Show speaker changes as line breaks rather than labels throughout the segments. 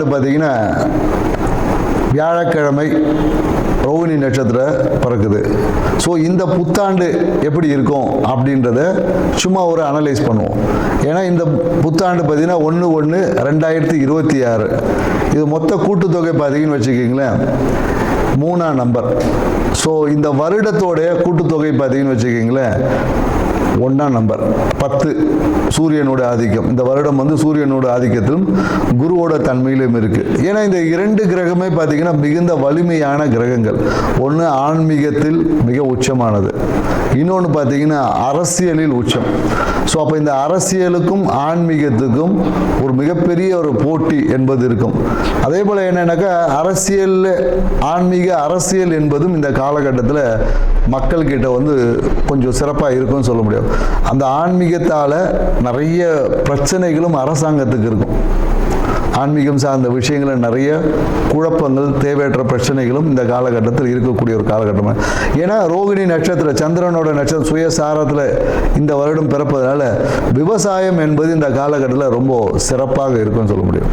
ஆங்கில பார்த்தீங்கன்னா வியாழக்கிழமை ரோகிணி நட்சத்திரம் பிறக்குது. ஸோ இந்த புத்தாண்டு எப்படி இருக்கும் அப்படின்றத சும்மா ஒரு அனலைஸ் பண்ணுவோம். ஏன்னா இந்த புத்தாண்டு பார்த்தீங்கன்னா ஒன்று ஒன்று ரெண்டாயிரத்தி இருபத்தி ஆறு. இது மொத்த கூட்டுத்தொகை பார்த்தீங்கன்னு வச்சுக்கிங்களேன் மூணாம் நம்பர் ஸோ இந்த வருடத்தோடைய கூட்டுத்தொகை பார்த்தீங்கன்னு வச்சுக்கிங்களேன் ஒன்றாம் நம்பர் பத்து சூரியனோட ஆதிக்கம். இந்த வருடம் வந்து சூரியனோட ஆதிக்கத்திலும் குருவோட தன்மையிலும் இருக்கு. ஏன்னா இந்த இரண்டு கிரகமே பார்த்தீங்கன்னா மிகுந்த வலிமையான கிரகங்கள். ஒன்று ஆன்மீகத்தில் மிக உச்சமானது. இன்னொன்று பார்த்தீங்கன்னா அரசியலில் உச்சம். ஸோ அப்போ இந்த அரசியலுக்கும் ஆன்மீகத்துக்கும் ஒரு மிகப்பெரிய ஒரு போட்டி என்பது இருக்கும். அதே போல் என்னென்னாக்கா அரசியல் ஆன்மீக அரசியல் என்பதும் இந்த காலகட்டத்தில் மக்கள்கிட்ட வந்து கொஞ்சம் சிறப்பாக இருக்கும்னு சொல்ல முடியும். அந்த ஆன்மீகத்தால் நிறைய பிரச்சனைகளும் அரசாங்கத்துக்கு இருக்கும். ஆன்மீகம் சார்ந்த விஷயங்களில் நிறைய குழப்பங்கள் தேவையற்ற பிரச்சனைகளும் இந்த காலகட்டத்தில் இருக்கக்கூடிய ஒரு காலகட்டம்? ஏன்னா ரோகிணி நட்சத்திர சந்திரனோட நட்சத்திரம் சுயசாரத்தில் இந்த வருடம் பிறப்பதனால விவசாயம் என்பது இந்த காலகட்டத்தில் ரொம்ப சிறப்பாக இருக்கும்னு சொல்ல முடியும்.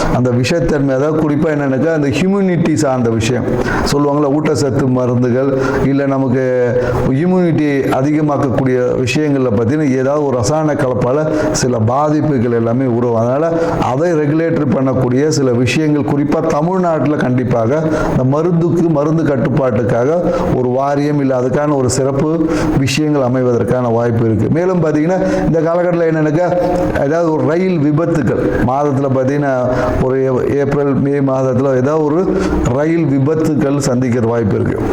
அந்த விஷத்தன்மை அதாவது குறிப்பாக என்னன்னாக்கா அந்த ஹியூமினிட்டி சார்ந்த விஷயம். சொல்லுவாங்களா ஊட்டச்சத்து மருந்துகள் இல்லை நமக்கு இம்யூனிட்டி அதிகமாக்கக்கூடிய விஷயங்களில் பார்த்தீங்கன்னா ஏதாவது ஒரு ரசாயன கலப்பால் சில பாதிப்புகள் எல்லாமே உருவாகும் அதனால் அதை ரெகுலேட்டர் பண்ணக்கூடிய சில விஷயங்கள் குறிப்பாக தமிழ்நாட்டில் கண்டிப்பாக இந்த மருந்துக்கு மருந்து கட்டுப்பாட்டுக்காக ஒரு வாரியம் இல்லை அதுக்கான ஒரு சிறப்பு விஷயங்கள் அமைவதற்கான வாய்ப்பு இருக்குது மேலும் பார்த்தீங்கன்னா இந்த காலகட்டத்தில் என்னென்னாக்கா ஏதாவது ஒரு ரயில் விபத்துக்கள் மாதத்தில் பார்த்தீங்கன்னா ஒரு ஏ- ஏப்ரல் மே மாதத்தில் ஏதாவது ஒரு ரயில் விபத்துக்கள் சந்திக்கிற வாய்ப்பு இருக்குது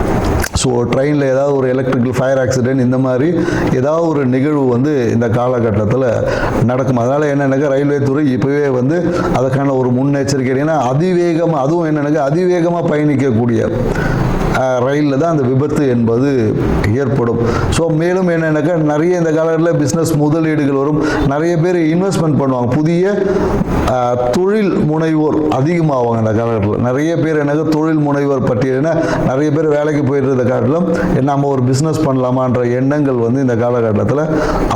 ஸோ ட்ரெயினில் ஏதாவது ஒரு எலக்ட்ரிக்கல் ஃபயர் ஆக்சிடென்ட் இந்த மாதிரி ஏதாவது ஒரு நிகழ்வு வந்து இந்த காலகட்டத்தில் நடக்கும். அதனால் என்னென்னாக்கா ரயில்வே துறை இப்போவே வந்து அதுக்கான ஒரு முன்னெச்சரிக்கை. ஏன்னா அதிவேகமாக அதுவும் என்னென்னாக்கா அதிவேகமாக பயணிக்கக்கூடிய ரயிலில் தான் அந்த விபத்து என்பது ஏற்படும். ஸோ மேலும் என்னென்னாக்கா நிறைய இந்த காலகட்டத்தில் பிஸ்னஸ் முதலீடுகள் வரும். நிறைய பேர் இன்வெஸ்ட்மெண்ட் பண்ணுவாங்க. புதிய தொழில் முனைவோர் அதிகமாகுவாங்க இந்த காலகட்டத்தில். நிறைய பேர் எனக்கு தொழில் முனைவோர் பட்டியல்னா நிறைய பேர் வேலைக்கு போயிட்டு இருந்த நம்ம ஒரு பிஸ்னஸ் பண்ணலாமான்ற எண்ணங்கள் வந்து இந்த காலகட்டத்தில்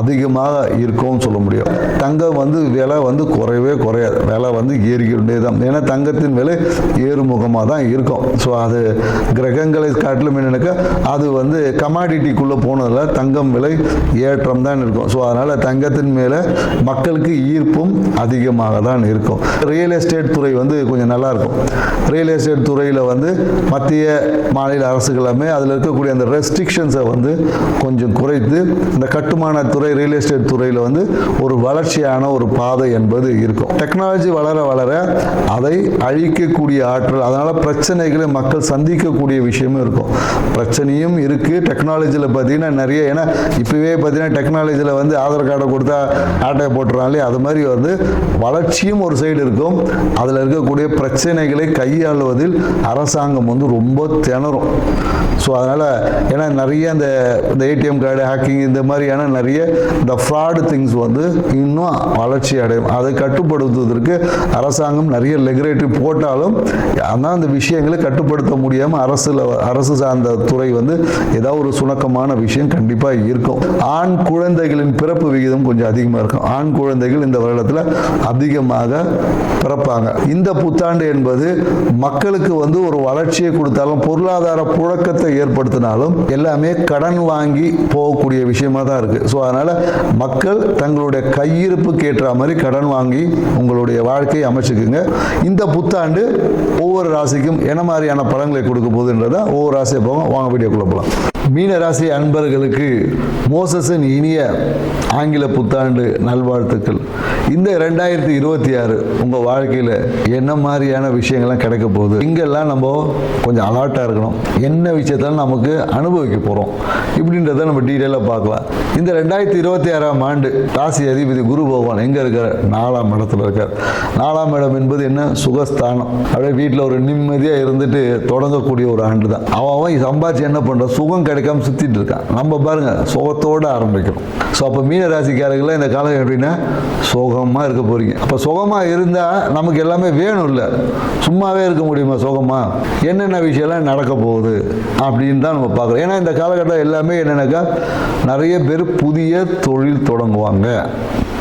அதிகமாக இருக்கும்னு சொல்ல முடியும். தங்கம் வந்து விலை வந்து குறையவே குறையாது. விலை வந்து ஏறிக்கிட்டே தான். ஏன்னா தங்கத்தின் விலை ஏறுமுகமாக தான் இருக்கும். ஸோ அது கிரகங்கள் காட்டிலும் என்னென்னாக்கா அது வந்து கமாடிட்டிக்குள்ளே போனதில் தங்கம் விலை ஏற்றம் தான் இருக்கும். ஸோ அதனால் தங்கத்தின் மேலே மக்களுக்கு ஈர்ப்பும் அதிகமாக தான் இருக்கும். ரியல் எஸ்டேட் துறை வந்து கொஞ்சம் நல்லா இருக்கும். ரியல் எஸ்டேட் துறையில் வந்து மத்திய மாநில அரசுகளுமே அதில் இருக்கக்கூடிய அந்த ரெஸ்ட்ரிக்ஷன்ஸை வந்து கொஞ்சம் குறைத்து இந்த கட்டுமான துறை ரியல் எஸ்டேட் துறையில் வந்து ஒரு வளர்ச்சியான ஒரு பாதை என்பது இருக்கும். டெக்னாலஜி வளர வளர அதை அழிக்கக்கூடிய ஆற்றல் அதனால் பிரச்சனைகளை மக்கள் சந்திக்கக்கூடிய விஷயம் விஷயமும் இருக்கும். பிரச்சனையும் இருக்குது டெக்னாலஜியில் பார்த்தீங்கன்னா நிறைய ஏன்னா இப்போவே பார்த்தீங்கன்னா டெக்னாலஜியில் வந்து ஆதார் கார்டை கொடுத்தா ஆட்டையை போட்டுறாங்களே அது மாதிரி வந்து வளர்ச்சியும் ஒரு சைடு இருக்கும். அதில் இருக்கக்கூடிய பிரச்சனைகளை கையாளுவதில் அரசாங்கம் வந்து ரொம்ப திணறும். ஸோ அதனால் ஏன்னா நிறைய அந்த இந்த ஏடிஎம் கார்டு ஹேக்கிங் இந்த மாதிரியான நிறைய இந்த ஃப்ராடு திங்ஸ் வந்து இன்னும் வளர்ச்சி அடையும். அதை கட்டுப்படுத்துவதற்கு அரசாங்கம் நிறைய லெகுலேட்டரி போட்டாலும் ஆனால் அந்த விஷயங்களை கட்டுப்படுத்த முடியாமல் அரசில் அரசு சார்ந்த துறை வந்து ஏதாவது ஒரு சுணக்கமான விஷயம் கண்டிப்பாக இருக்கும். ஆண் குழந்தைகளின் பிறப்பு விகிதம் கொஞ்சம் அதிகமாக இருக்கும். ஆண் குழந்தைகள் இந்த வருடத்தில் அதிகமாக பிறப்பாங்க. இந்த புத்தாண்டு என்பது மக்களுக்கு வந்து ஒரு வளர்ச்சியை கொடுத்தாலும் பொருளாதார புழக்கத்தை ஏற்படுத்தினாலும் எல்லாமே கடன் வாங்கி போகக்கூடிய விஷயமா தான் இருக்கு. ஸோ அதனால மக்கள் தங்களுடைய கையிருப்புக்கு ஏற்ற மாதிரி கடன் வாங்கி உங்களுடைய வாழ்க்கையை அமைச்சுக்குங்க. இந்த புத்தாண்டு ஒவ்வொரு ராசிக்கும் என்ன மாதிரியான பலன்களை கொடுக்க போகுதுன்றதை ஒவ்வொரு ராசியை போகும் வாங்க வீடியோக்குள்ளே போகலாம் மீன ராசி அன்பர்களுக்கு மோசஸின் இனிய ஆங்கில புத்தாண்டு நல்வாழ்த்துக்கள். இந்த ரெண்டாயிரத்தி இருபத்தி ஆறு உங்கள் வாழ்க்கையில் என்ன மாதிரியான விஷயங்கள்லாம் கிடைக்க போகுது? இங்கெல்லாம் நம்ம கொஞ்சம் அலர்ட்டாக இருக்கணும். என்ன விஷயத்தெல்லாம் நமக்கு அனுபவிக்க போகிறோம் இப்படின்றத நம்ம டீட்டெயிலாக பார்க்கலாம். இந்த ரெண்டாயிரத்தி இருபத்தி ஆறாம் ஆண்டு ராசி அதிபதி குரு பகவான் எங்கே இருக்கார்? நாலாம் இடத்துல இருக்கார். நாலாம் இடம் என்பது என்ன? சுகஸ்தானம். அப்படியே வீட்டில் ஒரு நிம்மதியாக இருந்துட்டு தொடங்கக்கூடிய ஒரு ஆண்டு. தான் அவன் அவன் சம்பாதிச்சு என்ன பண்ணுறான் சுகம் கிடைக்காம சுற்றிட்டு இருக்கான். நம்ம பாருங்கள் சுகத்தோடு ஆரம்பிக்கிறோம் ஸோ அப்போ மீன ராசிக்காரர்கள்லாம் இந்த காலம் எப்படின்னா சுகமாக இருக்க போகிறீங்க அப்போ சுகமாக இருந்தால் நமக்கு எல்லாமே வேணும் இல்லை சும்மாவே இருக்க முடியுமா சுகமாக என்னென்ன விஷயம்லாம் நடக்க போகுது அப்படின்னு தான் நம்ம பார்க்குறோம். ஏன்னா இந்த காலகட்டம் எல்லாமே என்னென்னாக்கா நிறைய பேர் புதிய தொழில் தொடங்குவாங்க.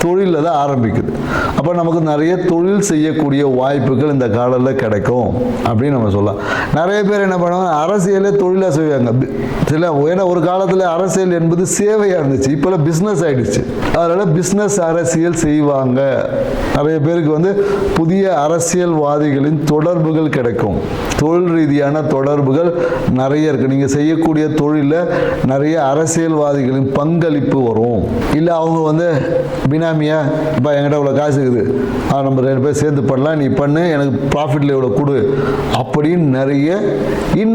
தொழிலில் தான் ஆரம்பிக்குது. அப்போ நமக்கு நிறைய தொழில் செய்யக்கூடிய வாய்ப்புகள் இந்த காலத்தில் கிடைக்கும் அப்படின்னு நம்ம சொல்லலாம். நிறைய பேர் என்ன பண்ணுவாங்க அரசியலே தொழிலாக செய்வாங்க சில ஏன்னா ஒரு காலத்தில் அரசியல் என்பது சேவையாக இருந்துச்சு. இப்போல்லாம் பிஸ்னஸ் ஆகிடுச்சு அதனால் பிஸ்னஸ் அரசியல் செய்வாங்க. நிறைய பேருக்கு வந்து புதிய அரசியல்வாதிகளின் தொடர்புகள் கிடைக்கும். தொழில் ரீதியான தொடர்புகள் நிறைய இருக்குது நீங்கள் செய்யக்கூடிய தொழிலில் நிறைய அரசியல்வாதிகளின் பங்களிப்பு வரும். இல்லை அவங்க வந்து பினாமியா இப்போ என்கிட்ட இவ்வளோ காசு இருக்குது. ஆ, நம்ம ரெண்டு பேர் சேர்ந்து பண்ணலாம். நீ பண்ணு எனக்கு ப்ராஃபிட்டில் இவ்வளோ கொடு. அப்படின்னு நிறைய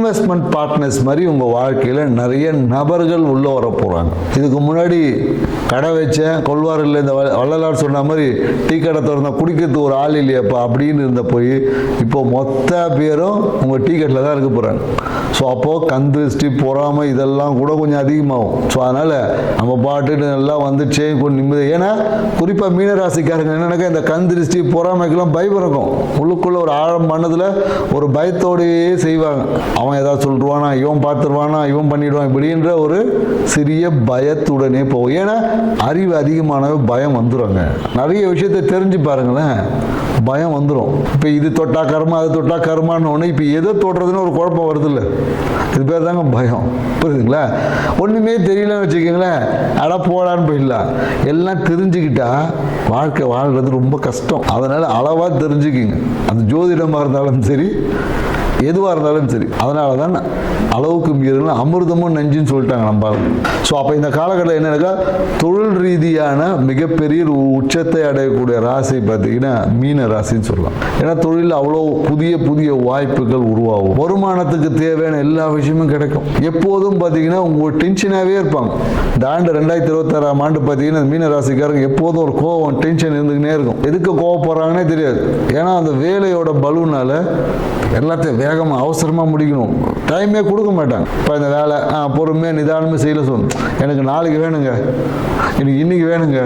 இன்வெஸ்ட்மெண்ட் பார்ட்னர்ஸ் மாதிரி உங்கள் வாழ்க்கையில் நிறைய நபர்கள் உள்ளே வர போகிறாங்க இதுக்கு முன்னாடி கடை வச்சேன் கொள்வாரில் இந்த வள்ளலார் சொன்ன மாதிரி டீ கடை திறந்தா குடிக்கிறதுக்கு ஒரு ஆள் இல்லையாப்பா அப்படின்னு இருந்த போய் இப்போ மொத்த பேரும் உங்கள் டீ கட்டில் தான் இருக்க போகிறாங்க ஸோ அப்போது கந்திருஷ்டி பொறாமை இதெல்லாம் கூட கொஞ்சம் அதிகமாகும். ஸோ அதனால் நம்ம பாட்டுட்டு எல்லாம் வந்துச்சே கொஞ்சம் நிம்மதி ஏன்னா குறிப்பாக மீனராசிக்காரங்க என்னன்னாக்கா இந்த கந்திருஷ்டி பொறாமைக்கெல்லாம் பயம் இருக்கும் உள்ளுக்குள்ளே ஒரு ஆழம் மனதில் ஒரு பயத்தோடையே செய்வாங்க. அவன் ஏதாவது சொல்லிடுவானா இவன் பார்த்துருவானா இவன் பண்ணிடுவான் இப்படின்ற ஒரு சிறிய பயத்துடனே போகும். ஏன்னா அறிவு அதிகமானவே பயம் வந்துடுங்க நிறைய விஷயத்தை தெரிஞ்சு பாருங்களேன் பயம் வந்துடும் இப்போ இது தொட்டா கர்மா அது தொட்டா கர்மான்னு ஒன்று இப்போ எதை தொடுறதுன்னு ஒரு குழப்பம் வருது இல்லை இது பேர் தாங்க பயம். புரியுதுங்களா? ஒன்றுமே தெரியலன்னு வச்சுக்கோங்களேன் அட போடான்னு போயிடலாம். எல்லாம் தெரிஞ்சுக்கிட்டா வாழ்க்கை வாழ்கிறது ரொம்ப கஷ்டம். அதனால் அளவாக தெரிஞ்சுக்கிங்க. அது ஜோதிடமாக இருந்தாலும் சரி எதுவாக இருந்தாலும் சரி. அதனால தான் அளவுக்கு மீறின அமிர்தமும் நஞ்சுன்னு சொல்லிட்டாங்க நம்ம ஸோ அப்போ இந்த காலகட்டம் என்னென்னாக்கா தொழில் ரீதியான மிகப்பெரிய உச்சத்தை அடையக்கூடிய ராசி பார்த்தீங்கன்னா மீன ராசின்னு சொல்லலாம். ஏன்னா தொழிலில் அவ்வளோ புதிய புதிய வாய்ப்புகள் உருவாகும். வருமானத்துக்கு தேவையான எல்லா விஷயமும் கிடைக்கும். எப்போதும் பார்த்தீங்கன்னா உங்கள் டென்ஷனாகவே இருப்பாங்க. இந்த ஆண்டு ரெண்டாயிரத்தி இருபத்தாறாம் ஆண்டு பார்த்தீங்கன்னா மீன ராசிக்காரங்க எப்போதும் ஒரு கோவம் டென்ஷன் இருந்துக்கினே இருக்கும். எதுக்கு கோவப்படுறாங்கன்னே தெரியாது. ஏன்னா அந்த வேலையோட பலுனால எல்லாத்தையும் வேகமாக அவசரமாக முடிக்கணும். டைமே கொடுக்க மாட்டாங்க. இப்போ இந்த வேலை ஆ பொறுமையாக நிதானமாக செய்யல சொல்லணும். எனக்கு நாளைக்கு வேணுங்க. எனக்கு இன்னைக்கு வேணுங்க.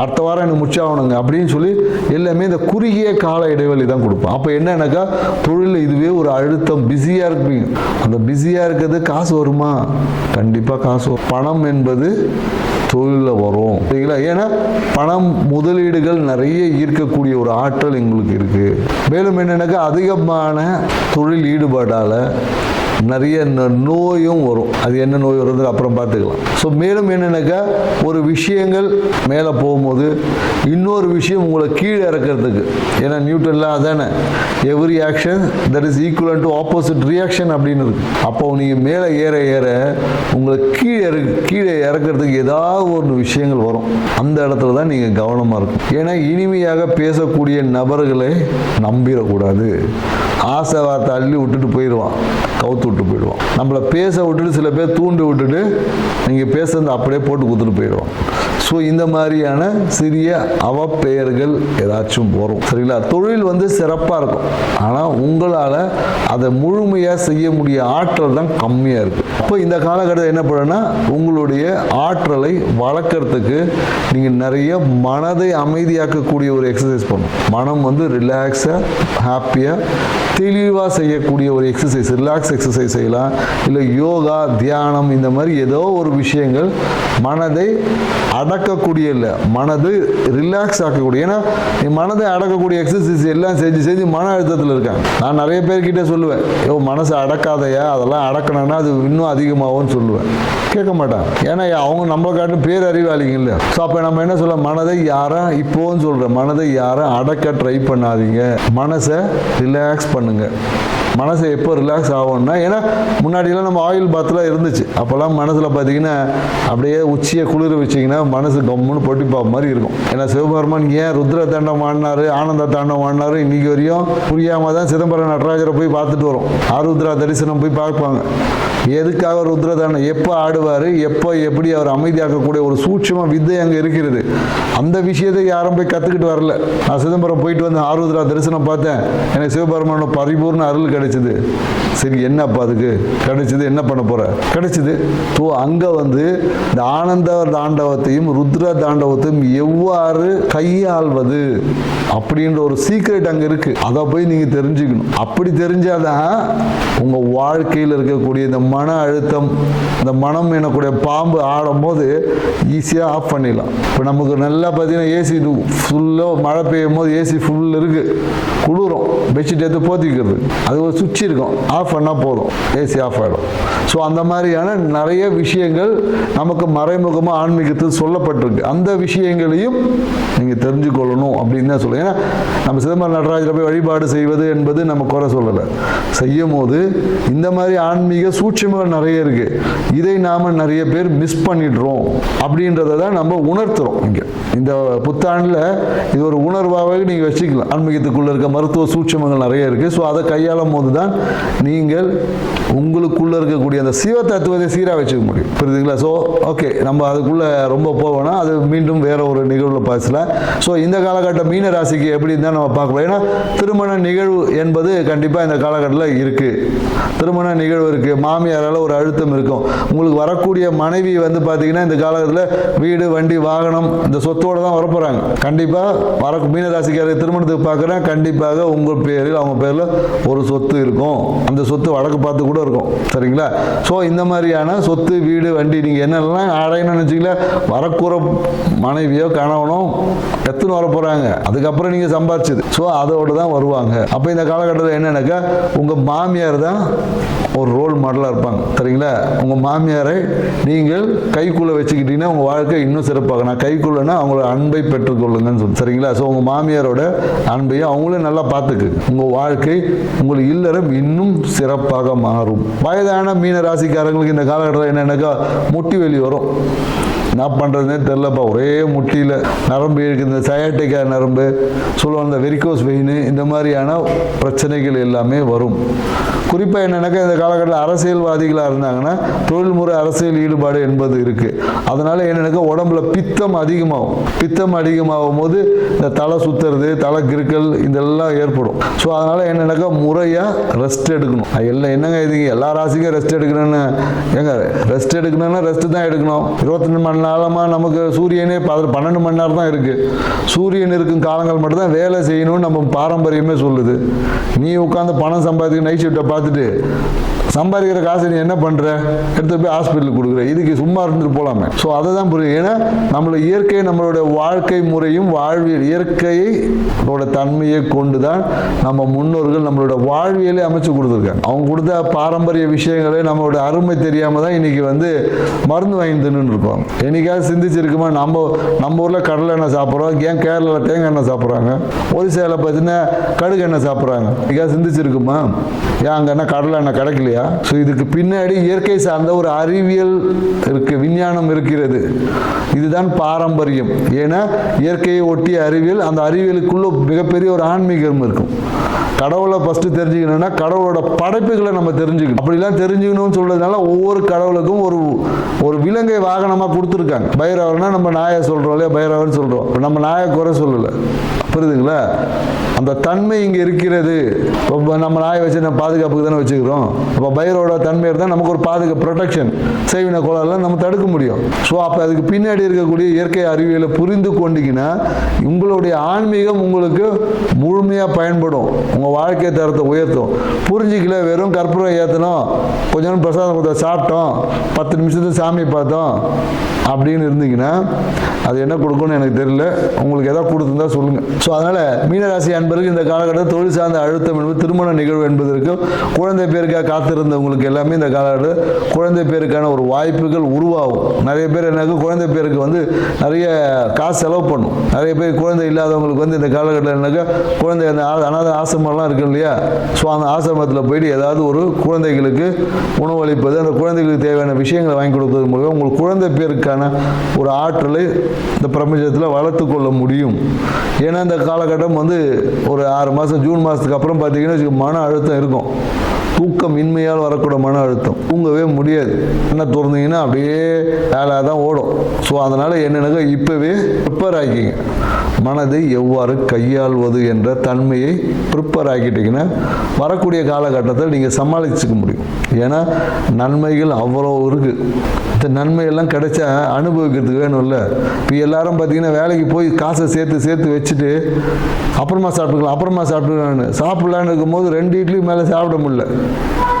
அடுத்த வாரம் எனக்கு முச்சாகணுங்க அப்படின்னு சொல்லி எல்லாமே இந்த குறுகிய கால இடைவெளி தான் கொடுப்போம். அப்போ என்னன்னாக்கா தொழிலில் இதுவே ஒரு அழுத்தம் பிஸியாக இருப்பீங்க. அந்த பிஸியாக இருக்கிறது காசு வருமா? கண்டிப்பாக காசு வரும். பணம் என்பது தொழிலில் வரும். சரிங்களா? ஏன்னா பணம் முதலீடுகள் நிறைய ஈர்க்கக்கூடிய ஒரு ஆற்றல் எங்களுக்கு இருக்குது மேலும் என்னென்னாக்கா அதிகமான தொழில் ஈடுபாடால் நிறைய ந- நோயும் வரும். அது என்ன நோய் வருது அப்புறம் பார்த்துக்கலாம். ஸோ மேலும் என்னென்னாக்கா ஒரு விஷயங்கள் மேலே போகும்போது இன்னொரு விஷயம் உங்களை கீழே இறக்கிறதுக்கு. ஏன்னா நியூட்டன்லாம் அதானே? Every action that is equal to opposite reaction அப்படின்னு இருக்கு. அப்போ நீங்கள் மேலே ஏற ஏற உங்களை கீழே இறக்கு கீழே இறக்கிறதுக்கு ஏதாவது ஒரு விஷயங்கள் வரும். அந்த இடத்துல தான் நீங்கள் கவனமாக இருக்கும் ஏன்னா இனிமையாக பேசக்கூடிய நபர்களை நம்பிடக்கூடாது. ஆசை வார்த்தை அள்ளி விட்டுட்டு போயிடுவான். கவுத்து விட்டு போயிடுவான் நம்மளை பேச விட்டுட்டு சில பேர் தூண்டு விட்டுட்டு நீங்கள் பேசுறது அப்படியே போட்டு கொடுத்துட்டு போயிடுவான் ஸோ இந்த மாதிரியான சிறிய அவப்பெயர்கள் ஏதாச்சும் வரும். சரிங்களா? தொழில் வந்து சிறப்பாக இருக்கும். ஆனால் உங்களால் அதை முழுமையாக செய்ய முடிய ஆற்றல் தான் கம்மியாக இருக்குது அப்போ இந்த காலகட்டத்தில் என்ன பண்ணுன்னா உங்களுடைய ஆற்றலை வளர்க்கறதுக்கு நீங்கள் நிறைய மனதை அமைதியாக்கக்கூடிய ஒரு எக்ஸசைஸ் பண்ணும் மனம் வந்து ரிலாக்ஸாக ஹாப்பியாக தெளிவாக செய்யக்கூடிய ஒரு எக்ஸசைஸ் ரிலாக்ஸ் எக்ஸசைஸ் எக்ஸசைஸ் செய்யலாம். இல்லை யோகா தியானம் இந்த மாதிரி ஏதோ ஒரு விஷயங்கள் மனதை அடக்கக்கூடிய இல்லை. மனது ரிலாக்ஸ் ஆக்கக்கூடிய. ஏன்னா நீ மனதை அடக்கக்கூடிய எக்ஸசைஸ் எல்லாம் செஞ்சு செஞ்சு மன அழுத்தத்தில் இருக்காங்க நான் நிறைய பேர்கிட்ட சொல்லுவேன் யோ மனசை அடக்காதையா? அதெல்லாம் அடக்கணும்னா அது இன்னும் அதிகமாகும்னு சொல்லுவேன். கேட்க மாட்டாங்க ஏன்னா அவங்க நம்மளை காட்டும் பேரறிவாளிங்க இல்லை. ஸோ அப்போ நம்ம என்ன சொல்ல மனதை யாரும் இப்போவும் சொல்கிறேன் மனதை யாரும் அடக்க ட்ரை பண்ணாதீங்க. மனசை ரிலாக்ஸ் பண்ணுங்க. மனசு எப்போ ரிலாக்ஸ் ஆகும்னா ஏன்னா முன்னாடியெல்லாம் நம்ம ஆயில் பாத்லாம் இருந்துச்சு. அப்போல்லாம் மனசில் பார்த்தீங்கன்னா அப்படியே உச்சியை குளிர வச்சிங்கன்னா மனசு கம்முன்னு பொட்டிப்பா மாதிரி இருக்கும். ஏன்னா சிவபெருமான் ஏன் ருத்ர தாண்டம் ஆடினாரு ஆனந்த தாண்டம் ஆடினாரு இன்னைக்கு வரையும் புரியாமல் தான் சிதம்பரம் நடராஜரை போய் பார்த்துட்டு வரோம். ஆருத்ரா தரிசனம் போய் பார்ப்பாங்க. எதுக்காக ருத்ர தாண்டம்? எப்போ ஆடுவார்? எப்போ எப்படி அவர் அமைதியாக்கக்கூடிய ஒரு சூட்சம வித்தை அங்கே இருக்கிறது? அந்த விஷயத்தை யாரும் போய் கற்றுக்கிட்டு வரல. நான் சிதம்பரம் போயிட்டு வந்து ஆருத்ரா தரிசனம் பார்த்தேன். எனக்கு சிவபெருமானோட பரிபூர்ண அருள் கிடைச்சது. சரி என்னப்பா அதுக்கு? கிடைச்சது என்ன பண்ண போற? கிடைச்சது. ஸோ அங்கே வந்து இந்த ஆனந்த தாண்டவத்தையும் ருத்ர தாண்டவத்தையும் எவ்வாறு கையாள்வது அப்படின்ற ஒரு சீக்ரெட் அங்கே இருக்கு. அதை போய் நீங்க தெரிஞ்சுக்கணும். அப்படி தெரிஞ்சாதான் உங்க வாழ்க்கையில் இருக்கக்கூடிய இந்த மன அழுத்தம் இந்த மனம் எனக்கூடிய பாம்பு ஆடும்போது ஈஸியாக ஆஃப் பண்ணிடலாம். இப்போ நமக்கு நல்லா பார்த்தீங்கன்னா ஏசி ஃபுல்லாக மழை பெய்யும் போது ஏசி ஃபுல் இருக்கு. குளிரும். பெட்ஷீட் எடுத்து போத்திக்கிறது. அது ஒரு சுவிட்ச் இருக்கும். ஆஃப் பண்ணால் போதும். ஏசி ஆஃப் ஆகிடும் ஸோ அந்த மாதிரியான நிறைய விஷயங்கள் நமக்கு மறைமுகமாக ஆன்மீகத்தில் சொல்லப்பட்டிருக்கு. அந்த விஷயங்களையும் நீங்கள் தெரிஞ்சுக்கொள்ளணும் அப்படின்னு தான் சொல்லுங்கள் ஏன்னா நம்ம சிதம்பரம் நடராஜரை போய் வழிபாடு செய்வது என்பது நம்ம குறை சொல்லலை. செய்யும் போது இந்த மாதிரி ஆன்மீக சூட்சமங்கள் நிறைய இருக்குது இதை நாம் நிறைய பேர் மிஸ் பண்ணிடுறோம் அப்படின்றத தான் நம்ம உணர்த்துறோம் இங்கே. இந்த புத்தாண்டில் இது ஒரு உணர்வாகவே நீங்கள் வச்சுக்கலாம். ஆன்மீகத்துக்குள்ளே இருக்க மருத்துவ சூட்சமங்கள் நிறைய இருக்குது ஸோ அதை கையாளும் போது தான் நீங்கள் உங்களுக்குள்ள இருக்கக்கூடிய அந்த சிவ தத்துவத்தை சீராக வச்சுக்க முடியும். புரியுதுங்களா? ஸோ ஓகே நம்ம அதுக்குள்ள ரொம்ப போவோம்னா அது மீண்டும் வேற ஒரு நிகழ்வில் பேசலாம் ஸோ இந்த காலகட்டம் மீன ராசிக்கு எப்படி இருந்தால் நம்ம பார்க்கலாம். ஏன்னா திருமண நிகழ்வு என்பது கண்டிப்பாக இந்த காலகட்டத்தில் இருக்கு. திருமண நிகழ்வு இருக்கு. மாமியாரால் ஒரு அழுத்தம் இருக்கும். உங்களுக்கு வரக்கூடிய மனைவி வந்து பார்த்தீங்கன்னா இந்த காலகட்டத்தில் வீடு வண்டி வாகனம் இந்த சொத்தோடு தான் வரப்போகிறாங்க கண்டிப்பாக வர மீனராசிக்காரர் திருமணத்துக்கு பார்க்குறேன். கண்டிப்பாக உங்கள் பேரில் அவங்க பேரில் ஒரு சொத்து சொத்து இருக்கும். அந்த சொத்து வடக்கு பார்த்து கூட இருக்கும். சரிங்களா? ஸோ இந்த மாதிரியான சொத்து வீடு வண்டி நீங்கள் என்னெல்லாம் அடையணும்னு வச்சிங்களா வரக்கூற மனைவியோ கணவனோ எத்தனை வர போகிறாங்க அதுக்கப்புறம் நீங்கள் சம்பாரிச்சது. ஸோ அதோடு தான் வருவாங்க. அப்போ இந்த காலகட்டத்தில் என்னென்னாக்கா உங்கள் மாமியார் தான் ஒரு ரோல் மாடலாக இருப்பாங்க. சரிங்களா? உங்கள் மாமியாரை நீங்கள் கைக்குள்ளே வச்சுக்கிட்டீங்கன்னா உங்கள் வாழ்க்கை இன்னும் சிறப்பாக நான் கைக்குள்ளேனா அவங்களோட அன்பை பெற்றுக்கொள்ளுங்கன்னு சொல்லி சரிங்களா? ஸோ உங்கள் மாமியாரோட அன்பையும் அவங்களும் நல்லா பார்த்துக்கு. உங்கள் வாழ்க்கை உங்கள் இல்லறம் இன்னும் சிறப்பாக மாறும். வயதான மீன ராசிக்காரங்களுக்கு இந்த காலகட்டத்தில் என்னென்னாக்கா முட்டி வெளி வரும். என்ன பண்ணுறதுனே தெரிலப்பா. ஒரே முட்டியில் நரம்பு இருக்குது இந்த சயாட்டிக்கா நரம்பு சொல்லுவாங்க இந்த வெரிகோஸ் வெயின் இந்த மாதிரியான பிரச்சனைகள் எல்லாமே வரும். குறிப்பாக என்னென்னாக்கா இந்த காலகட்டத்தில் அரசியல்வாதிகளாக இருந்தாங்கன்னா தொழில்முறை அரசியல் ஈடுபாடு என்பது இருக்குது அதனால் என்னென்னாக்கா உடம்புல பித்தம் அதிகமாகும். பித்தம் அதிகமாகும் போது இந்த தலை சுற்றுறது தலை கிருக்கல் இதெல்லாம் ஏற்படும். ஸோ அதனால் என்னென்னாக்கா முறையாக ரெஸ்ட் எடுக்கணும். எல்லாம் என்னங்க இதுங்க எல்லா ராசிக்கும் ரெஸ்ட் எடுக்கணும்னு. ஏங்க ரெஸ்ட் எடுக்கணும்னா ரெஸ்ட் தான் எடுக்கணும். இருபத்தி மணி காலமாக நமக்கு சூரியனே அதில் பன்னெண்டு மணி நேரம் தான் இருக்குது சூரியன் இருக்கும் காலங்கள் மட்டும்தான் வேலை செய்யணும்னு நம்ம பாரம்பரியமே சொல்லுது. நீ உட்காந்து பணம் சம்பாதிக்க நைட் ஷிஃப்ட்டை பார்த்துட்டு சம்பாதிக்கிற காசை நீ என்ன பண்ணுற எடுத்து போய் ஹாஸ்பிட்டலுக்கு கொடுக்குற. இதுக்கு சும்மா இருந்துட்டு போகலாமே ஸோ அதை தான் புரியும் ஏன்னா நம்மளோட இயற்கை நம்மளோட வாழ்க்கை முறையும் வாழ்வியல் இயற்கையை தன்மையை கொண்டு தான் நம்ம முன்னோர்கள் நம்மளோட வாழ்வியலை அமைச்சு கொடுத்துருக்காங்க. அவங்க கொடுத்த பாரம்பரிய விஷயங்களே நம்மளோட அருமை தெரியாமல் தான் இன்னைக்கு வந்து மருந்து வாங்கி தின்னு இருக்கோம் என்னைக்காவது சிந்திச்சிருக்குமா? நம்ம நம்ம ஊரில் கடலை எண்ணெய் சாப்பிட்றோம். ஏன் கேரளாவில் தேங்காய் எண்ணெய் சாப்பிட்றாங்க? ஒரிசாவில் பார்த்தீங்கன்னா கடுகு எண்ணெய் சாப்பிட்றாங்க. என்னைக்காவது சிந்திச்சிருக்குமா? ஏன் அங்கே என்ன கடலை எண்ணெய் கிடைக்கலையா? ஸோ இதுக்கு பின்னாடி இயற்கை சார்ந்த ஒரு அறிவியல் இருக்கு விஞ்ஞானம் இருக்கிறது. இதுதான் பாரம்பரியம். ஏன்னா இயற்கையை ஒட்டிய அறிவியல் அந்த அறிவியலுக்குள்ள மிகப்பெரிய ஒரு ஆன்மீகம் இருக்கும். கடவுளை ஃபஸ்ட்டு தெரிஞ்சுக்கணும்னா கடவுளோட படைப்புகளை நம்ம தெரிஞ்சுக்கணும். அப்படிலாம் தெரிஞ்சுக்கணும்னு சொல்றதுனால ஒவ்வொரு கடவுளுக்கும் ஒரு ஒரு விலங்கை வாகனமாக இருக்காங்க. பைரவர்னா நம்ம நாயை சொல்கிறோம் இல்லையா? பைரவர்னு சொல்கிறோம் நம்ம நாயை குறை சொல்லலை. புரியுதுங்களா? அந்த தன்மை இங்கே இருக்கிறது. இப்போ நம்ம நாயை வச்சு நம்ம பாதுகாப்புக்கு தானே வச்சுக்கிறோம். இப்போ பயிரோட தன்மை இருந்தால் நமக்கு ஒரு பாதுகா ப்ரொடெக்ஷன் செய்வின கோளாறுலாம் நம்ம தடுக்க முடியும். ஸோ அப்போ அதுக்கு பின்னாடி இருக்கக்கூடிய இயற்கை அறிவியலை புரிந்து கொண்டீங்கன்னா உங்களுடைய ஆன்மீகம் உங்களுக்கு முழுமையாக பயன்படும். உங்கள் வாழ்க்கை தரத்தை உயர்த்தும். புரிஞ்சிக்கல வெறும் கற்பூரம் ஏற்றணும் கொஞ்ச நேரம் பிரசாதம் கொடுத்தா சாப்பிட்டோம். பத்து நிமிஷத்துக்கு சாமி பார்த்தோம். அப்படின்னு இருந்தீங்கன்னா அது என்ன கொடுக்கும்னு எனக்கு தெரியல. உங்களுக்கு எதாவது கொடுத்துருந்தா சொல்லுங்கள் ஸோ அதனால் மீனராசி அன்பருக்கு இந்த காலகட்டத்தில் தொழில் சார்ந்த அழுத்தம் என்பது திருமண நிகழ்வு என்பதற்கு குழந்தை பேருக்காக காத்திருந்தவங்களுக்கு எல்லாமே இந்த காலகட்டத்தில் குழந்தை பேருக்கான ஒரு வாய்ப்புகள் உருவாகும். நிறைய பேர் எனக்கு குழந்தை பேருக்கு வந்து நிறைய காசு செலவு பண்ணும். நிறைய பேர் குழந்தை இல்லாதவங்களுக்கு வந்து இந்த காலகட்டத்தில் என்னக்கா குழந்தை அந்த அனாத அனாதை ஆசிரமம்லாம் இருக்கு இல்லையா? ஸோ அந்த ஆசிரமத்தில் போயிட்டு ஏதாவது ஒரு குழந்தைகளுக்கு உணவளிப்பது அந்த குழந்தைகளுக்கு தேவையான விஷயங்களை வாங்கி கொடுப்பது மூலம் உங்கள் குழந்தை பேருக்கான ஒரு ஆற்றலை இந்த பிரபஞ்சத்தில் வளர்த்து கொள்ள முடியும். ஏன்னா இந்த காலகட்டம் வந்து ஒரு ஆறு மாதம் ஜூன் மாதத்துக்கு அப்புறம் பார்த்தீங்கன்னா மன அழுத்தம் இருக்கும். தூக்கம் இன்மையால் வரக்கூடிய மன அழுத்தம். தூங்கவே முடியாது. என்ன திறந்தீங்கன்னா அப்படியே வேலை தான் ஓடும். ஸோ அதனால் என்னென்னாக்கா இப்போவே ப்ரிப்பேர் ஆக்கிங்க மனதை எவ்வாறு கையாள்வது என்ற தன்மையை ப்ரிப்பேர் ஆக்கிட்டீங்கன்னா வரக்கூடிய காலகட்டத்தில் நீங்கள் சமாளிச்சுக்க முடியும். ஏன்னா நன்மைகள் அவ்வளோ இருக்குது இந்த நன்மையெல்லாம் கிடைச்சா அனுபவிக்கிறதுக்கு வேணும்ல. இப்போ எல்லாரும் பார்த்தீங்கன்னா வேலைக்கு போய் காசை சேர்த்து சேர்த்து வச்சுட்டு அப்புறமா சாப்பிட்டுக்கலாம் அப்புறமா சாப்பிட்டுக்கலான்னு சாப்பிட்லான்னு இருக்கும்போது ரெண்டு இட்லி மேலே சாப்பிட முடியல.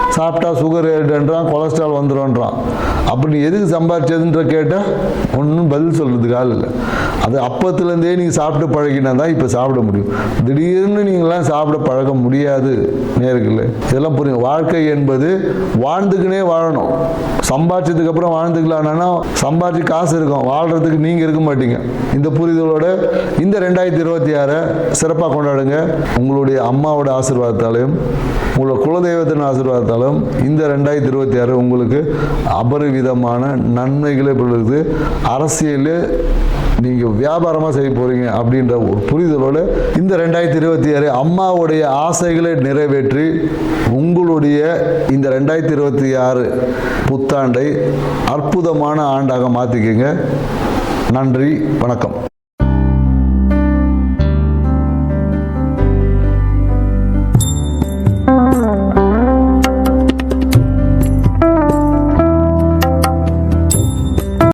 சாப்பிட்டா சுகர் ஏறிடுன்றான் கொலஸ்ட்ரால் வந்துடும்ன்றான். அப்படி நீ எதுக்கு சம்பாதிச்சதுன்ற கேட்டால் ஒன்றும் பதில் சொல்கிறதுக்கு ஆள் இல்லை. அது அப்பத்துலேருந்தே நீங்கள் சாப்பிட்டு பழகினா தான் இப்போ சாப்பிட முடியும். திடீர்னு நீங்களாம் சாப்பிட பழக முடியாது. நேருக்குள்ள. இதெல்லாம் புரியும். வாழ்க்கை என்பது வாழ்ந்துக்குனே வாழணும். சம்பாதிச்சதுக்கு அப்புறம் வாழ்ந்துக்கலாம்னா சம்பாதிச்சு காசு இருக்கும். வாழ்கிறதுக்கு நீங்கள் இருக்க மாட்டீங்க. இந்த புரிதலோட இந்த ரெண்டாயிரத்தி இருபத்தி ஆறை சிறப்பாக கொண்டாடுங்க. உங்களுடைய அம்மாவோட ஆசீர்வாதத்தாலையும் உங்களோட குலதெய்வத்தின் ஆசீர்வாதத்தாலும் இந்த ரெண்டாயிரத்தி இருபத்தி ஆறு உங்களுக்கு அபரிவிதமான நன்மைகளை பொழுது அரசியலில் நீங்கள் வியாபாரமாக செய்ய போகிறீங்க அப்படின்ற ஒரு புரிதலோடு இந்த ரெண்டாயிரத்தி இருபத்தி ஆறு அம்மாவுடைய ஆசைகளை நிறைவேற்றி உங்களுடைய இந்த ரெண்டாயிரத்தி இருபத்தி ஆறு புத்தாண்டை அற்புதமான ஆண்டாக மாற்றிக்கங்க நன்றி வணக்கம்.